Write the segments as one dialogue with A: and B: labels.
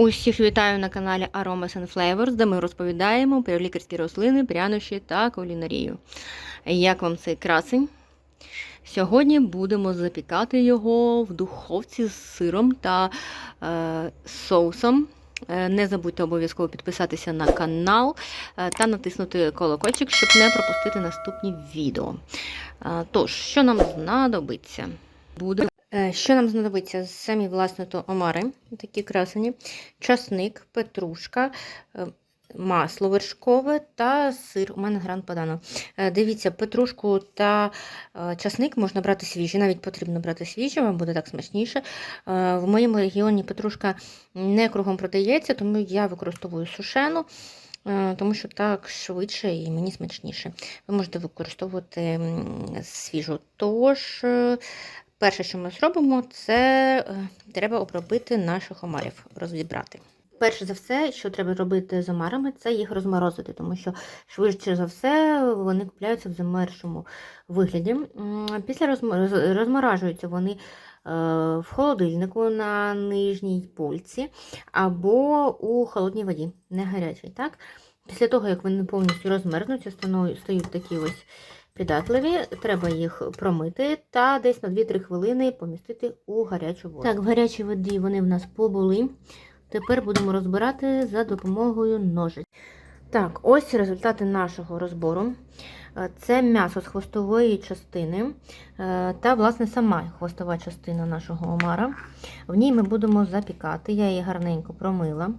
A: Усіх вітаю на каналі Aromas and Flavors, де ми розповідаємо про лікарські рослини, прянощі та кулінарію. Як вам цей красень? Сьогодні будемо запікати його в духовці з сиром та е, соусом. Е, Не забудьте обов'язково підписатися на канал е, та натиснути колокольчик, щоб не пропустити наступні відео. Е, Тож, що нам знадобиться? Буде Що нам знадобиться? Самі власне то омари, такі красені, часник, петрушка, е, масло вершкове та сир. У мене гран падано. Е, Дивіться, петрушку та е, часник можна брати свіжі, навіть потрібно брати свіжі, вам буде так смачніше. Е, В моєму регіоні петрушка не кругом продається, тому я використовую сушену. е, Тому що так швидше і мені смачніше. Ви можете використовувати свіжу. Тож, е, Перше, що ми зробимо, це е, треба обробити наших омарів, розібрати. Перше за все, що треба робити з омарами, це їх розморозити, тому що швидше за все вони купляються в замершому вигляді. Після розм- розморажуються вони е, в холодильнику на нижній польці або у холодній воді, не гарячій. Так? Після того, як вони повністю розмерзнуться, стають такі ось піддатливі, треба їх промити та десь на 2-3 хвилини помістити у гарячу воду. Так, в гарячій воді вони в нас побули. Тепер будемо розбирати за допомогою ножиць. Так, ось результати нашого розбору. Е, Це м'ясо з хвостової частини е, та, власне, сама хвостова частина нашого омара. В ній ми будемо запікати. Я її гарненько промила.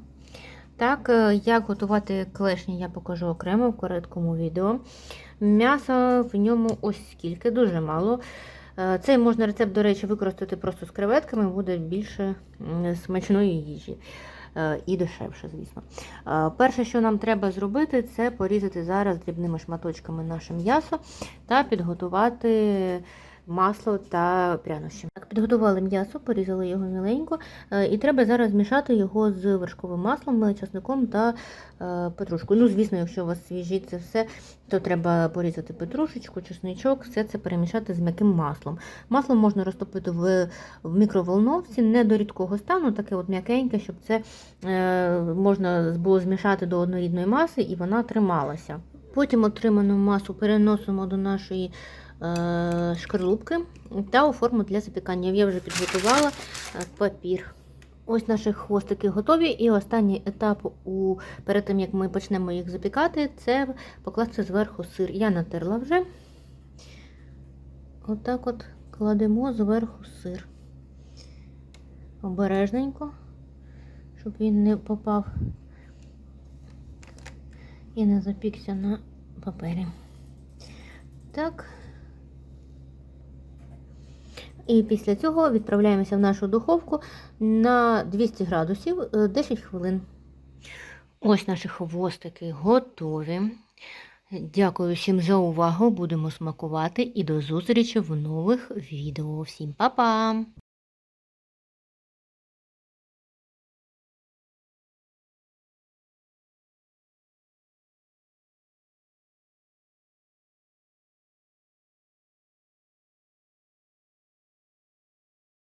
A: Так, е, як готувати клешні, я покажу окремо в короткому відео. М'яса в ньому ось скільки, дуже мало. Е, Цей можна рецепт, до речі, використати просто з креветками, буде більше смачної їжі. Е, І дешевше, звісно. Перше, що нам треба зробити, це порізати зараз дрібними шматочками наше м'ясо та підготувати масло та прянощі. Так, підготували м'ясо, порізали його міленько, е, і треба зараз змішати його з вершковим маслом, часником та е, петрушкою. Ну, звісно, якщо у вас свіжі це все, то треба порізати петрушечку, чесничок, все це перемішати з м'яким маслом. Масло можна розтопити в, мікроволновці, не до рідкого стану, таке от м'якеньке, щоб це е, можна було змішати до однорідної маси і вона трималася. Потім отриману масу переносимо до нашої е, шкарлупки та у форму для запікання. Я вже підготувала е, папір. Ось наші хвостики готові. І останній етап у, перед тим, як ми почнемо їх запікати, це покласти зверху сир. Я натерла вже. Отак от кладемо зверху сир. Обережненько, щоб він не попав і не запікся на папері. Так. І після цього відправляємося в нашу духовку на 200 градусів е, 10 хвилин. Ось наші хвостики готові. Дякую всім за увагу. Будемо смакувати і до зустрічі в нових відео. Всім па-па!